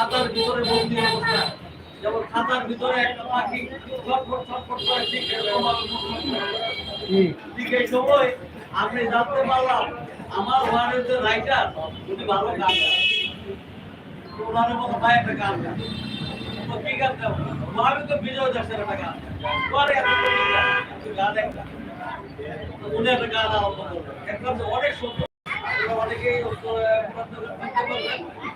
খাতার ভিতরে বন্দি অবস্থা যেমন খাতার ভিতরে একটা পাখি ছটফট ছটফট করে ঠিক এরকম। ঠিক এই সময় আমি জানতে পারলাম, আমার ওয়ার্ডের যে রাইটার উনি ভালো গান। ওনার অনেক সুন্দর। অনেকেই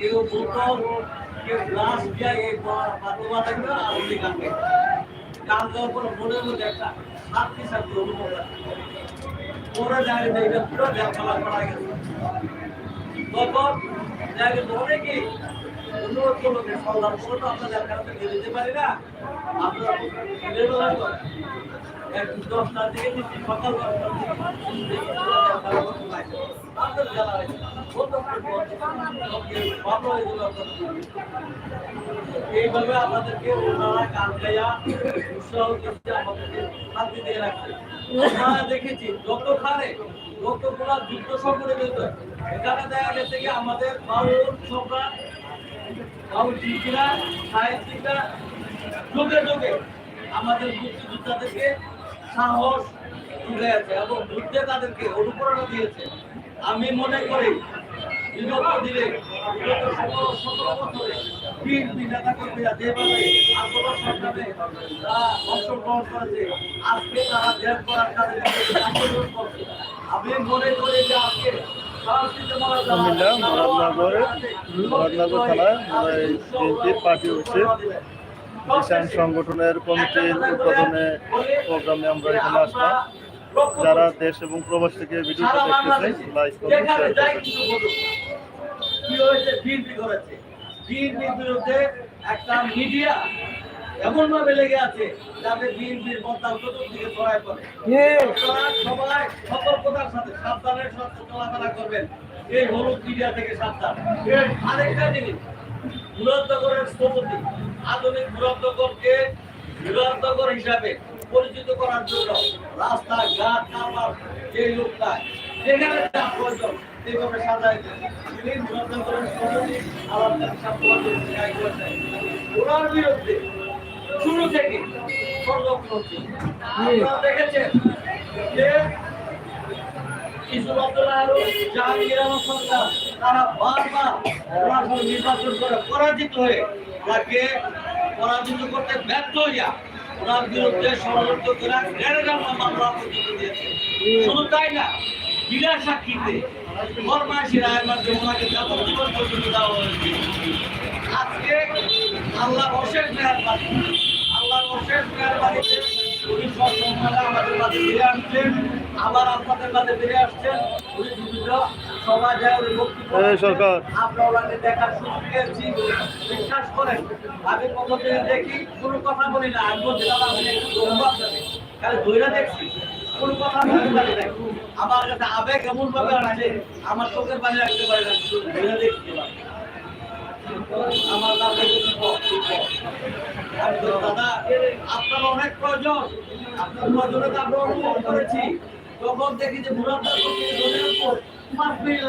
কেউ বোতল কেউ গ্লাস দিয়ে এই পাতলা থাকবে আর উনি গান গাইবে গান গাওয়ার পর মনের মধ্যে একটা শান্তি শান্তি অনুভব ওরা যায় এটা পুরো দেখালা করা গেছে। তখন গেছে অনেকেই অনুরোধ করল যে সন্ধ্যার পর তো আপনাদের কাছে নিয়ে পারি না। আপনারা এইভাবে আপনাদেরকে ওনারা গান গাইয়া উৎসাহ দিচ্ছে আমাদেরকে শান্তি দিয়ে রাখছে। দেখেছি, যতখানে, যতগুলা যুদ্ধ সংগঠিত এখানে দেখা গেছে কি আমাদের বাউল সম্রাট আমাদের মুক্তিযোদ্ধাদেরকে সাহস তুলে আছে এবং যুদ্ধে তাদেরকে অনুপ্রেরণা দিয়েছে। আমি মনে করি বিগত দিনে বিগত ষোলো সতেরো বছরে বিএনপি নেতা কর্মীরা যেভাবে আন্দোলন সংগ্রামে তারা অংশগ্রহণ করেছে। আজকে তারা দেশ করার কাজে আন্দোলন করছে। আমি মনে করি যে আজকে কুমিল্লা মুরাদনগরে থানায় বিএনপির পার্টি হচ্ছে। কিষাণ সংগঠনের কমিটির উদ্বোধনে প্রোগ্রামে আমরা এখানে আসলাম। যারা দেশ এবং প্রবাস থেকে ভিডিওটা দেখতেছে লাইক করুন শেয়ার করুন এমন সবাই সতর্কতার সাথে সাবধানের সাথে চলাফেরা করবেন। এই মিডিয়া থেকে সাবধান। আরেকটা জিনিস মুরাদনগরের স্থপতি, আধুনিক মুরাদনগরকে মুরাদনগর হিসাবে পরিচিত করার জন্য রাস্তা ঘাট কারবার যে লোকটা যেখানে যা প্রয়োজন সেইভাবে দেন। তিনি মুরাদনগরের স্থপতি ওনার বিরুদ্ধে শুরু থেকে আপনারা দেখেছেন যে কিছু আব্দুল্লাহ জাহাঙ্গীর আলম সরকার তারা বারবার ওনার নির্বাচন করে পরাজিত হয়ে ওনাকে পরাজিত করতে ব্যর্থ হইয়া ওনার বিরুদ্ধে ষড়যন্ত্র করে দেড় ঘণ্টা মামলা দিয়েছে। তাই না, বিনা সাক্ষীতে ফরমাইশি রায়ের মাধ্যমে ওনাকে যাবজ্জীবন পর্যন্ত হয়েছে। আজকে আল্লাহ অশেষ মেহরবানি, আল্লাহর অশেষ মেহরবানিতে উনি সব আমাদের মাঝে ফিরে আসছেন আবার আপনাদের মাঝে ফিরে আসছেন উনি বিভিন্ন সমাজে উনি বক্তব্য সরকার। আমরা ওনাকে দেখার সুযোগ পেয়েছি বিশ্বাস করেন আমি দেখি কোনো কথা বলি না আমি বলছিলাম আমি একটু দৌড়বো আপনাদের খালি ধৈর্য দেখছি কোনো কথা বলতে পারি না আমার কাছে আবেগ এমন ভাবে আসছে আমার চোখের পানি রাখতে পারি না ধৈর্য দেখছি।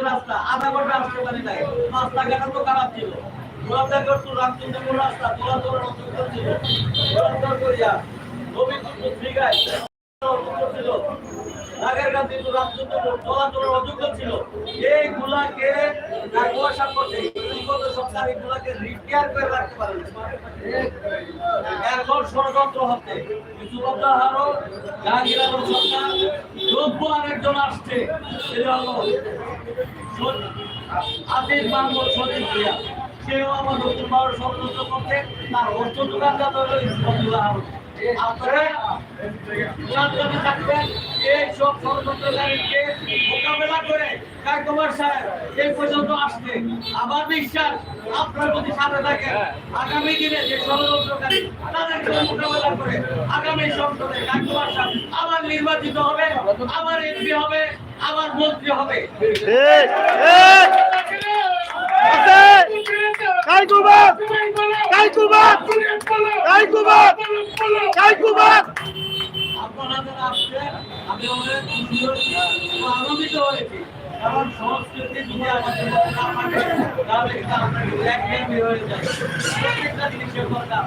রাস্তা আধা ঘণ্টা আসতে পারি নাই রাস্তাঘাট তো খারাপ ছিল রামচন্দ্রপুর রাস্তা চলাচলের অসুবিধা ছিল মুরাদদার করিয়া নবীনপুর কিন্তু রামচন্দ্রপুর চলাচলের অযোগ্য ছিল এইগুলাকে করতে এগুলাকে রিপেয়ার করে রাখতে পারে এখন ষড়যন্ত্র হচ্ছে কিছু কথা হলো জাহাঙ্গীর আলম সরকার দ্রব্য আরেকজন আসছে সেটা হলো আজিজ মাহমুদ সজিব প্রিয়া সেও আমার নতুন ভাবে ষড়যন্ত্র করছে তার অর্থ দোকানদার হলো আপনারা সাবধানে থাকবেন এই সব ষড়যন্ত্রকারীকে মোকাবেলা করে কাকুমার সাহেব এই পর্যন্ত আসছে। আমার বিশ্বাস আপনার প্রতি সাথে থাকেন আগামী দিনে যে ষড়যন্ত্রকারী তাদেরকে মোকাবেলা করে আগামী সংসদে কাকুমার সাহেব আবার নির্বাচিত হবে আবার এমপি হবে আবার মন্ত্রী হবে। ঠিক ঠিক। আছে কাইকুবাদ কাইকুবাদ কাইকুবাদ কাইকুবাদ আপনারা যারা আসছেন আমি অনেক আনন্দিত হয়েছি। কারণ সংস্কৃতি যদি আমাদের না থাকে তাহলে কিন্তু আমরা কিন্তু হয়ে যায় প্রত্যেকটা জিনিসের কথা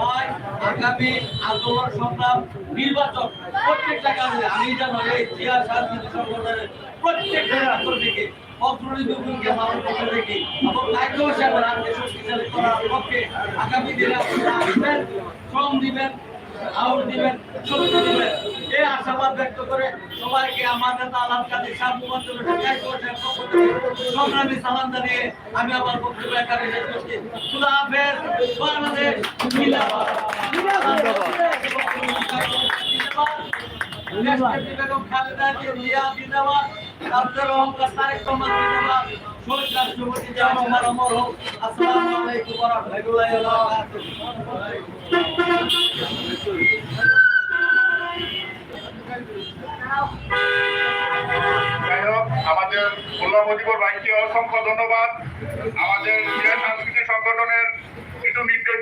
হয়, আগামী আন্দোলন সংগ্রাম, নির্বাচন, প্রত্যেকটা কাজে আমি যেন এই জিয়া সংগঠনের প্রত্যেকটা থেকে অগ্রণী দুর্গকে মানুষ পক্ষে এবং দায়িত্ব হিসাবে রাজ্যে শক্তিশালী করার পক্ষে আগামী দিনে আপনারা আসবেন শ্রম দিবেন আউট দিবেন দিবেন এই আশাবাদ ব্যক্ত করে সবাইকে আমার নেতা সংগ্রামী সালাম জানিয়ে আমি আমার বক্তব্য এখানে শেষ করছি। খুদা হাফেজ বাংলাদেশ জিন্দাবাদ। বেগম খালেদা জিয়া জিন্দাবাদ। আমাদের ভাইকে অসংখ্য ধন্যবাদ। আমাদের সাংস্কৃতিক সংগঠনের কিছু নির্দেশ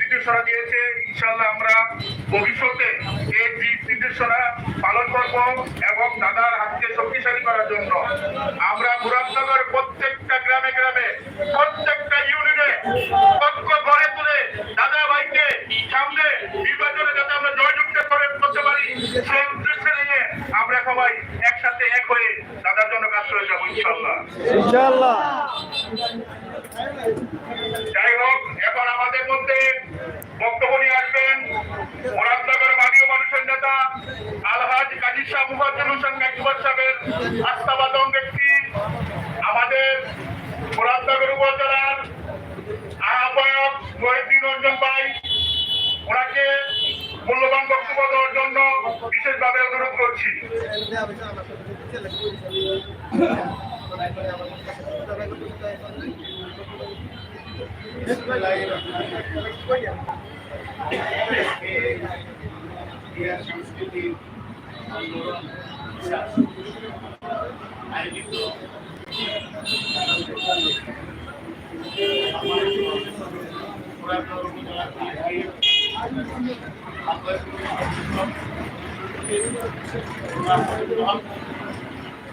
নির্দেশনা দিয়েছে ইনশাল্লাহ আমরা ভবিষ্যতে এই নির্দেশনা পালন করব এবং দাদার হাতকে শক্তিশালী করার জন্য। আমরা মুরাদনগর প্রত্যেকটা গ্রামে গ্রামে, প্রত্যেকটা ইউনিটে ঐক্য গড়ে তুলে দাদা ভাইকে সামনে নির্বাচনে যাতে আমরা জয়যুক্ত করে করতে পারি, সেই উদ্দেশ্যে নিয়ে আমরা সবাই একসাথে এক হয়ে দাদার জন্য কাজ করে যাব ইনশাল্লাহ ইনশাআল্লাহ। যাই হোক এখন আমাদের মধ্যে বক্তব্য নিয়ে আসবেন মুরাদনগর মাদীয় মানুষের নেতা আলহাজ কাজী শাহ মুফাজ্জল হোসেন গাইকুবার সাহেবের আস্থাবাদন ব্যক্তি, আমাদের মুরাদনগর উপজেলার আহ্বায়ক মহিউদ্দিন রঞ্জন ভাই। ওনাকে মূল্যবান বক্তব্য দেওয়ার জন্য বিশেষভাবে অনুরোধ করছি। সংস্কৃতির আন্দোলন আয়োজিত আমার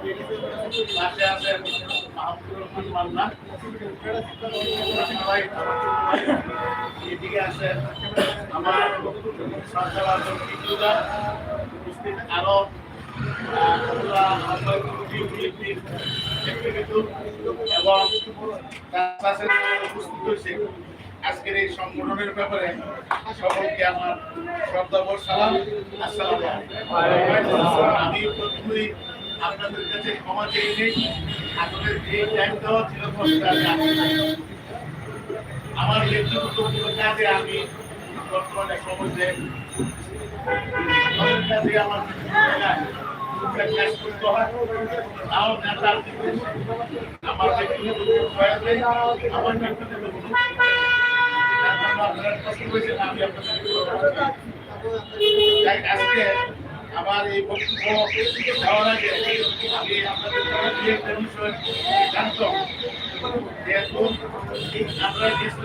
পাশে আছেন মাহমুদুর আছেন আমার সরকার আজম টিটুদা উপস্থিত আরও এবং উপস্থিত হয়েছে আজকের এই সংগঠনের ব্যাপারে সকলকে আমার শ্রদ্ধাভর সালাম। আসসালাম আমি প্রথমেই আপনাদের কাছে ক্ষমা চেয়ে নিই। আসলে যে টাইম দেওয়া ছিল। আমার ব্যক্তিগত কাজে আমি বর্তমানে সমাজে আমার কাজ করতে হয়। আমার ব্যক্তিগত আমার ব্যক্তিগত আমি আপনাদের আজকে আমার এই বক্তব্য দেওয়ার আগে আমি আপনাদের এই আপনারা গেছিল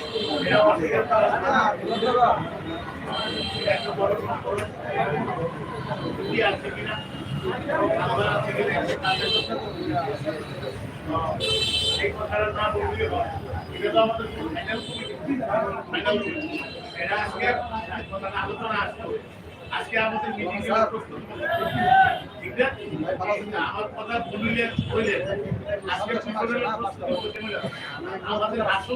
এই না। কথাটা না বললে তো আমাদের ফাইনাল ফাইনাল এটা আজকে আলোচনা আসতে হবে। আজকে মিটিং ঠিক আছে? আমার কথা বলিলে বলে আজকে সকলের প্রস্তুত। আমাদের আসল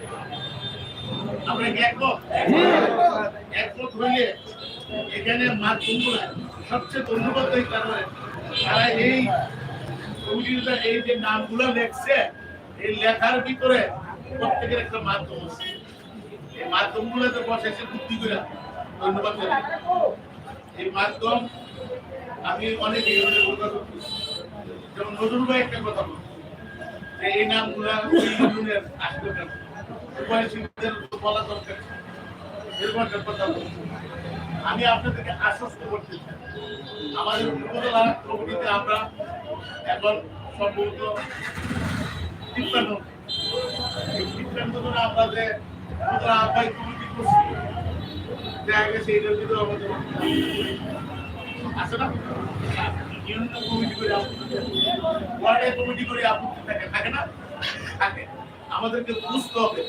আমরা একমত একমত সবচেয়ে ধন্যবাদ এই কারণে। তারা এই কমিটিটা এই যে নামগুলো লেখছে, এই লেখার ভিতরে প্রত্যেকের একটা মাধ্যম আছে। এই মাধ্যমগুলোতে বসেছে বুদ্ধি করে ধন্যবাদ এই মাধ্যম আমি অনেক যেমন নজরুল ভাই একটা কথা বলছে এই নামগুলা আসবে কেন? বয়সীদের বলা দরকার। আমি আপনাদেরকে আশ্বস্ত করতে চাই। আমাদের উপজেলা কমিটিতে আমরা এখন সম্ভবত তিপ্পান্ন এই তিপ্পান্ন আমরা যে কমিটি করছি দেখা গেছে এটার ভিতরে আমাদের আছে না? ইউনিয়ন কমিটি করে আপত্তি থাকে। ওয়ার্ডে থাকে না? থাকে। আমাদেরকে বুঝতে হবে,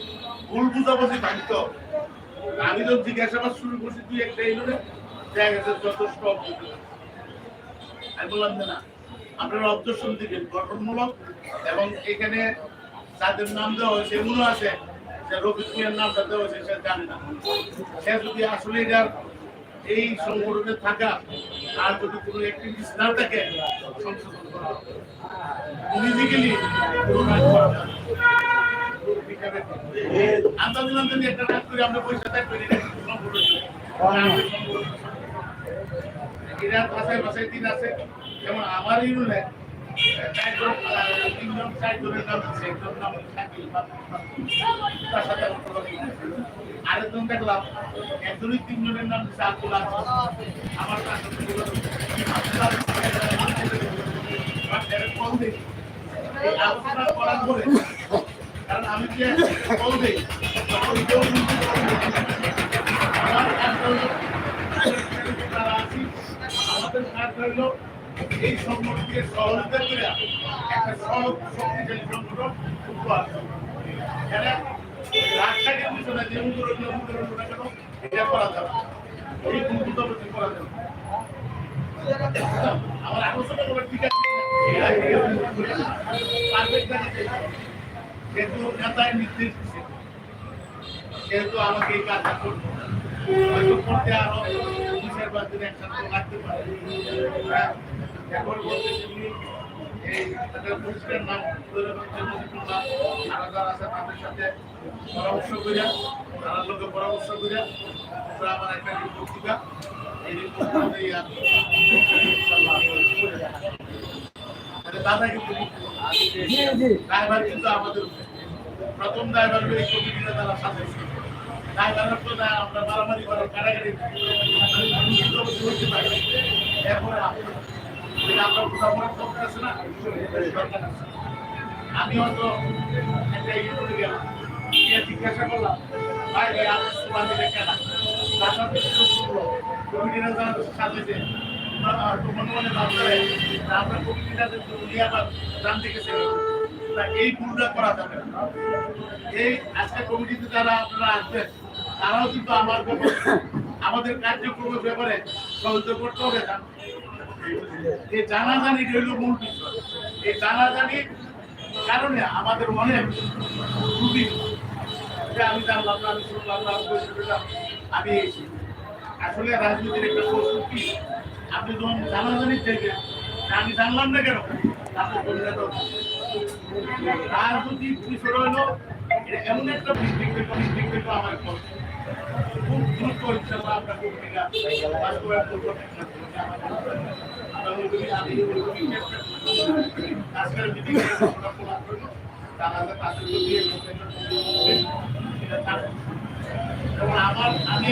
ভুল বুঝাবুঝি ভাঙতে হবে। আমি যখন জিজ্ঞাসাবাদ শুরু করছি, তুই একটা ইউনিয়নে দেখা গেছে যথেষ্ট আমি বললাম যে না, আপনারা অবজেকশন দিবেন, গঠনমূলক, এবং এখানে যাদের নাম দেওয়া হয়েছে, এমনও আছে, যে রবি মিয়ার নামটা দেওয়া হয়েছে, সে জানে না। সে যদি আসলে এটার এই সংগঠনে থাকা আর যদি কোনো অ্যাক্টিভিটিস না থাকে, সংশোধন করা হবে। নিজেকেলি কোনো যেমন আমার ইউনিয়নে আছে একজন নাম। আরেকজন দেখলাম একজনই তিনজনের নাম আমার দিই। আলোচনা করার পরে এই সংগঠনকে সহযোগিতা করে একটা সহজ, শক্তিশালী সংগঠন উপহার। এরা রাস্তাকে বুঝে না যে উত্তরণ উত্তরণ না কেন এটা করা যাবে। করা যাবে। আমার আলোচনা করার যেহেতু নেতায় নির্দেশ সেহেতু আমাকে এই কাজটা করতে আরও পারে। হ্যাঁ, উনি এই তাদের নাম যারা আছে তাদের সাথে পরামর্শ করে তারা লোকে পরামর্শ করে আমরা একটা রিপোর্ট ড্রাইভার কিন্তু আমাদের। প্রথম ড্রাইভার এই কমিটিতে তারা সাজাইছে ড্রাইভারের তো আমরা মারামারি করার কারাগারি এরপরে। আমরা বোঝাপড়ার দরকার আছে না আমি হয়তো একটা ইয়ে করে গেলাম। গিয়ে জিজ্ঞাসা করলাম ভাই ভাই আপনার সুবাদ এটা তার সাথে কমিটিরা যারা সাজিয়েছে এই করা যাবে এই আজকে কমিটিতে যারা আপনারা আসবেন তারাও কিন্তু আমার আমাদের কার্যক্রমের ব্যাপারে সহযোগিতা করতে হবে এই জানাজানি হইল মূল বিষয় এই জানাজানির কারণে আমাদের অনেক যে আমি জানলাম না আমি আমি আসলে রাজনীতির একটা কি আপনি যখন জানাজানি দেখবেন আমি জানলাম না কেন? বললেন তো তার যদি হলো এটা এমন একটা বিস্তারিত বিস্তারিত আমার খুব দ্রুত ইনশাআল্লাহ আমরা ভূমিকা বাস্তবায়ন করব আমার, আমি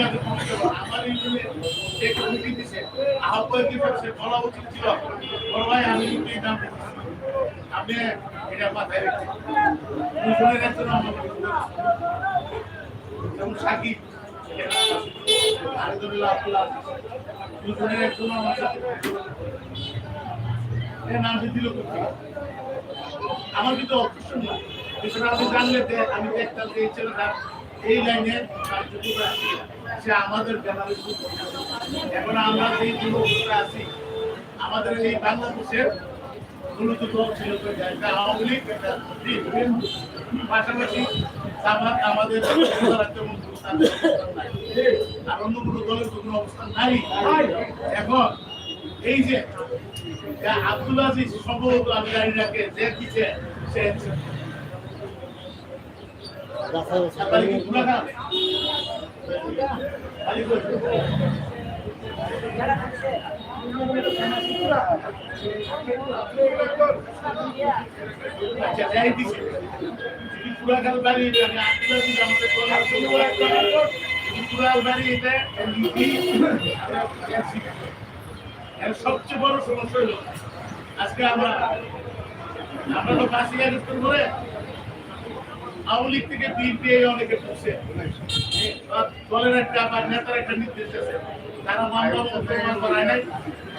আমার আমি কিন্তু আমার যেমন সাকিব আলহামদুলিল্লাহ আব্দুল্লাহ দুজনের একজন আমার সাথে এর নাম দিল আমার কিন্তু অবশ্য না বিষয়টা আমি জানলে আমি দেখতাম যে ছেলেটা এই লাইনে সে আমাদের এখন আমরা যেই যুবকরা আছি, আমাদের এই বাংলাদেশের মূলত ছিল আওয়ামী আমাদের। আর অন্য কোনো অবস্থান নাই। এখন এই যা আব্দুল আজিজ সম্ভবত আমি জানি না কে, যে কিছে সে সবচেয়ে বড় সমস্যা হলো আজকে আমরা আমরা তো আগস্টের পরে আওয়ামী লীগ থেকে বিএনপি অনেকে করছে দলের একটা বা নেতার একটা নির্দেশ আছে। তারা মামলা মোকদ্দমা করায় নাই,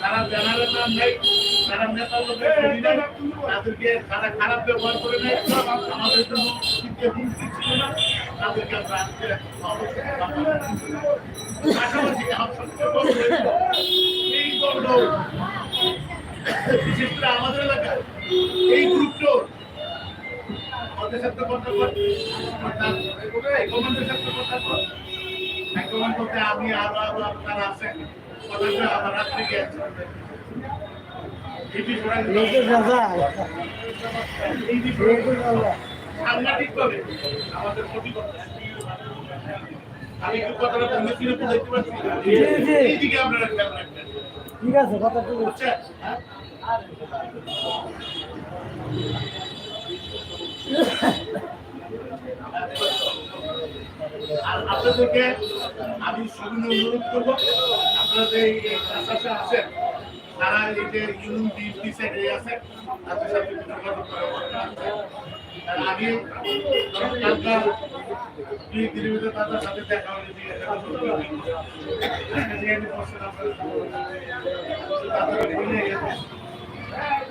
তারা ব্যানারের নাম নেই, তারা নেতার লোকের ছবি নেই তারা খারাপ ব্যবহার করে নেয়। আমাদের না, তাদেরকে আমরা করে আমাদের এলাকায়, এই গ্রুপটাও আমি আরও আরও আপনারা আছেন আমার রাত্রে গিয়েছে ঠিক আছে কথা আপনাদেরকে আমি সেগুলো অনুরোধ করব, আপনারা যে আশাসে আছেন, তারা এই যে ইউনিয়ন বিএনপি সাইডে আছে তাদের সাথে যোগাযোগ আমি তাদের সাথে দেখা তাদের বলে দাদা এই বিষয়টা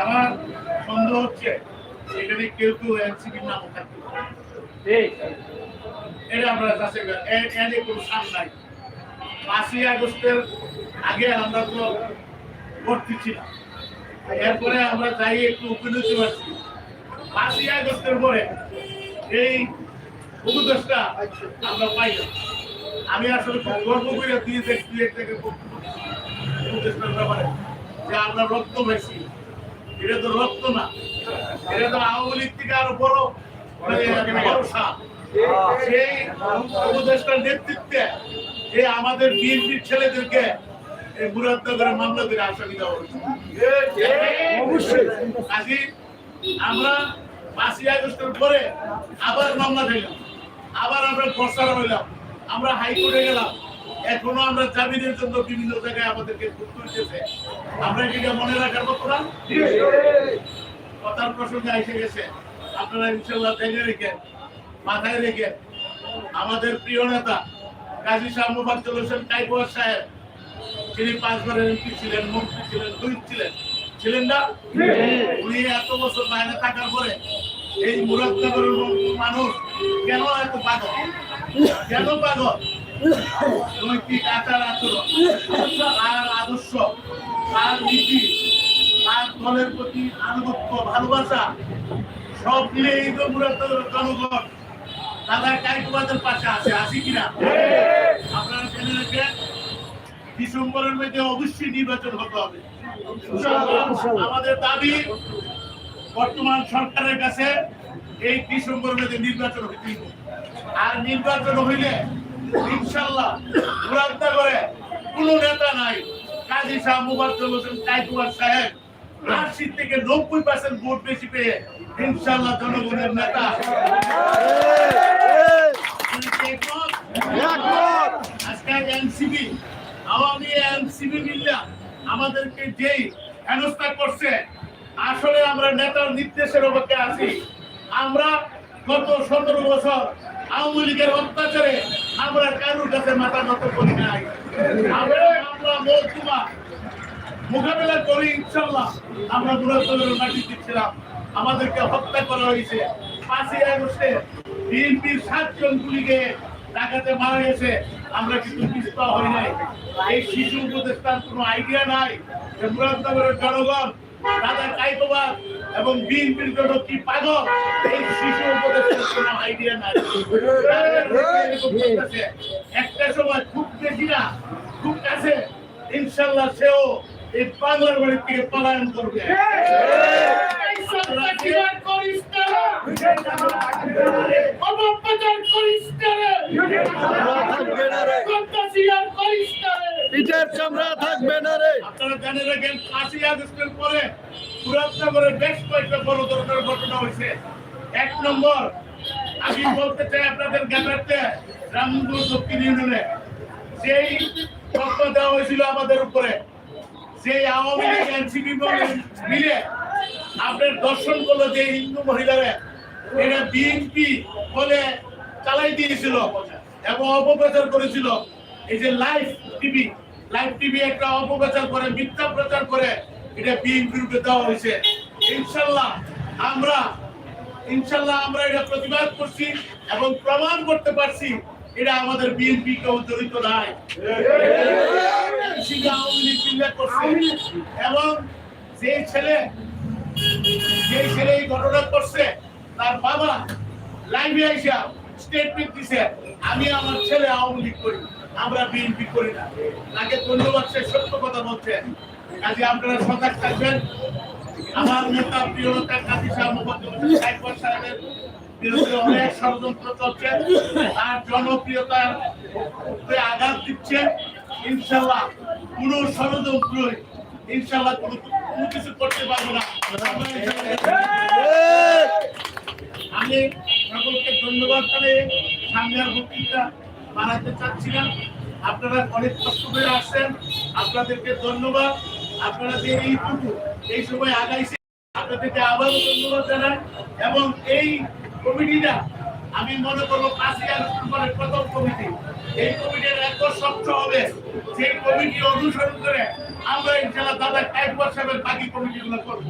আমার সন্দেহ হচ্ছে এখানে কেউ কেউ এনসিপির নাম এটা আমরা। এ- এনে কোনো সাম নাই। পাঁচই আগস্টের আগে আমরা ভর্তি ছিলাম এরপরে আমরা যাই একটু উপনীতি পারছি। পাঁচই আগস্টের পরে এই উপদেশটা আমরা পাই না। আমি আসলে খুব গর্ব করে দিয়ে দেখছি এক জায়গায় উপদেশটার ব্যাপারে। যে আমরা রক্ত পাইছি এটা তো রক্ত না। এটা তো আওয়ামী লীগ থেকে আরও বড় মানে বড় সাপ। সেই উপদেষ্টার নেতৃত্বে এই আমাদের বিএনপির ছেলেদেরকে এই মুরাদনগরের মামলা করে আসামি দেওয়া হয়েছে। অবশ্যই। কাজী আমরা পাঁচই আগস্টের পরে আবার মামলা দিলাম আবার আমরা হইলাম। আমরা হাইকোর্টে গেলাম। এখনও আমরা জামিনের জন্য বিভিন্ন জায়গায় আমাদেরকে ঘুরতে হইতেছে আমরা এটা মনে রাখার মতো না? কথার প্রসঙ্গে এসে গেছে। আপনারা ইনশাল্লাহ দেখে রেখে মাথায় রেখে আমাদের প্রিয় নেতা কাজী শাহ মুফাজ্জল হোসেন কাইকুয়ার সাহেব, তিনি পাঁচবারের এমপি ছিলেন, মন্ত্রী ছিলেন, দুই ছিলেন। ছিলেন না? উনি এত বছর বাইরে থাকার পরে এই মুরাদনগরের মানুষ কেন এত পাগল? কেন পাগল? আচরণ আদর্শ? নীতি? দলের প্রতি আনুগত্য, ভালোবাসা? সব মিলে এই তো জনগণ। দাদা পাশে আছে কিনা? আপনারা জেনে ডিসেম্বরের মধ্যে অবশ্যই নির্বাচন হতে হবে। আমাদের দাবি, বর্তমান সরকারের কাছে এই ডিসেম্বরের মধ্যে নির্বাচন হইতে। আর নির্বাচন হইলে ইনশাল্লাহ মুরাদা করে কোন নেতা নাই। কাজী শাহ মুবাজ্জল হোসেন কাইকুয়ার সাহেব আশি থেকে নব্বই পার্সেন্ট ভোট বেশি পেয়ে ইনশাল্লাহ জনগণের নেতা। আপনি কি একমত? আজকে এনসিবি আওয়ামী এনসিবি মিল্লা আমাদেরকে যেই হেনস্থা করছে আসলে আমরা নেতার নির্দেশের অপেক্ষা আছি। আমরা গত সতেরো বছর আওয়ামী লীগের অত্যাচারে আমরা কারুর কাছে মাথা নত করি নাই। আমরা মহকুমা মোকাবেলা করি ইনশাল্লাহ আমরা দূরত্বের মাটি দিচ্ছিলাম। আমাদেরকে হত্যা করা হয়েছে। পাঁচই আগস্টে বিএনপির সাতজন গুলিকে ঢাকাতে মারা গেছে। আমরা কিন্তু পিস্পা হই নাই। এই শিশু উপদেষ্টার কোনো আইডিয়া নাই যে মুরাদনগরের জনগণ দাদা কাইতোবাদ এবং বিএনপির জন্য কি পাগল এই শিশু উপদেষ্টার কোনো আইডিয়া নাই। একটা সময় খুব বেশি না খুব কাছে ইনশাল্লাহ সেও এই বাংলার বাড়ি থেকে পলায়ন করবে। করিস না? অপপ্রচার করিস না রে। সন্ত্রাসীরা করিস না রে। পিঠের চামড়া থাকবে না রে আপনারা জানে রাখেন পাঁচই আগস্টের পরে মুরাদনগরে বেশ কয়েকটা বড় ধরনের ঘটনা হয়েছে এক নম্বর, আমি বলতে চাই আপনাদের জ্ঞানার্থে রামপুর দক্ষিণ ইউনিয়নে যেই তথ্য দেওয়া হয়েছিল আমাদের উপরে সেই আওয়ামী লীগ, এনসিপি মিলে আপনার দর্শন করল যে হিন্দু মহিলারা এটা বিএনপি বলে চালাই দিয়েছিল এবং অপপ্রচার করেছিল এই যে লাইভ টিভি লাইভ টিভি একটা অপপ্রচার করে, মিথ্যা প্রচার করে, এটা বিএনপির দেওয়া হয়েছে। ইনশাল্লাহ আমরা ইনশাল্লাহ আমরা এটা প্রতিবাদ করছি এবং প্রমাণ করতে পারছি এটা আমাদের বিএনপি কেউ জড়িত এবং যে ছেলে যে ছেলে এই ঘটনা করছে, তার বাবা লাইভে আইসা স্টেটমেন্ট দিছে, আমি আমার ছেলে আওয়ামী লীগ করি। আমরা বিএনপি করি না। তাকে ধন্যবাদ সে সত্য কথা বলছেন কাজে আপনারা সজাগ থাকবেন। আমার নেতা প্রিয় নেতা কাজী সাইফর সাহেবের বিরুদ্ধে অনেক ষড়যন্ত্র চলছে। তার জনপ্রিয়তার আঘাত দিচ্ছে। ইনশাল্লাহ কোন ষড়যন্ত্রই ইনশাল্লাহ কোনো কোনো কিছু করতে পারব না। আমি সকলকে ধন্যবাদ জানিয়ে সামনে বক্তৃতা বাড়াতে চাচ্ছিলাম। আপনারা অনেক কষ্ট করে আসছেন। আপনাদেরকে ধন্যবাদ। আপনারা যে এইটুকু এই সময় আগাইছে আপনাদেরকে আবারও ধন্যবাদ জানাই। এবং এই কমিটিটা, আমি মনে করব কাশি পরে প্রথম কমিটি। এই কমিটির একদম স্বচ্ছ হবে, সেই কমিটি অনুসরণ করে আমরা ইনশাল্লাহ দাদা কাইকুয়ার সাহেবের বাকি কমিটিগুলো করব।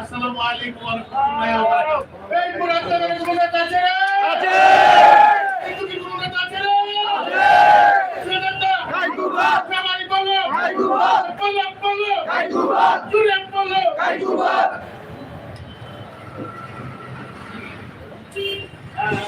আসসালামু আলাইকুম রাহমাতুল্লাহি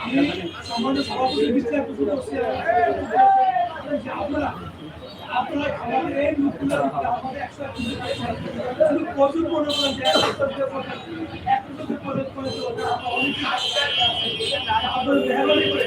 আমি সম্মানিত সভাপতি বিচার করছি আপনারা আপনারা আমাদের এই লোকগুলো আমাদের একশো শুধু প্রচুর মনে করেন যে একসাথে প্রয়োগ করে চলবে অনেক আপনাদের মেহরবানি করে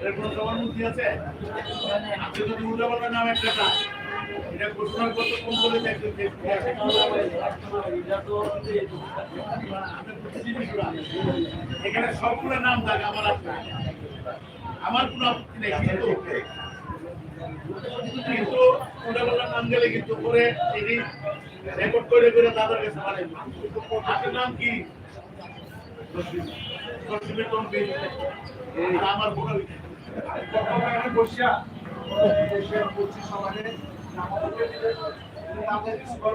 এর কোনো উল্লাপাল্লা নাম আমার আমার কোনো আপত্তি নেই, কিন্তু কিন্তু নাম গেলে কিন্তু পরে এটি রেকর্ড করে করে তাদের কাছে আপনার নাম কি পশ্চিমের কোন বিল? আর আমার বসিয়া দেশের পঁচিশ সমাজে আমাদের স্কুল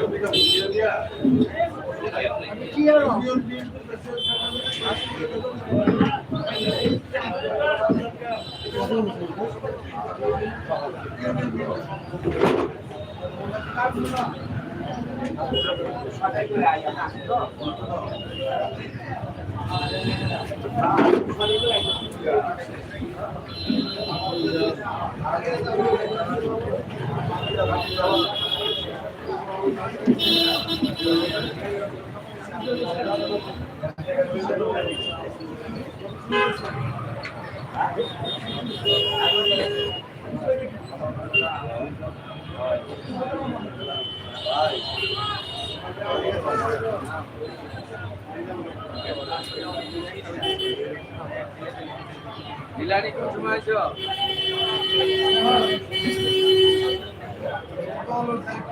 এক সপ্তাহ হতে পারে।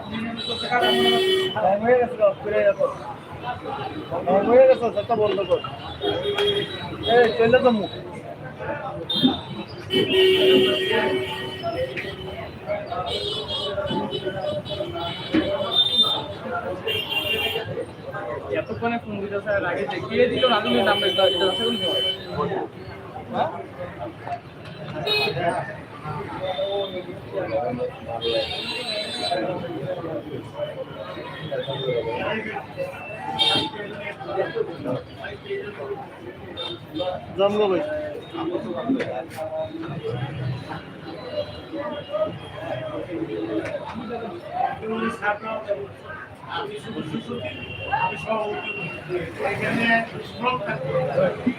টাইম হয়ে গেছে ফিরে যাব টাইম হয়ে গেছে সেটা বন্ধ কর। এই চলে তো মুখ এতক্ষণে ফোন দিতে স্যার আগে দেখিয়ে দিল না তুমি নাম্বার এটা হ্যাঁ? জমগো ভাই আমি সদস্য সচিব আমি থাকবে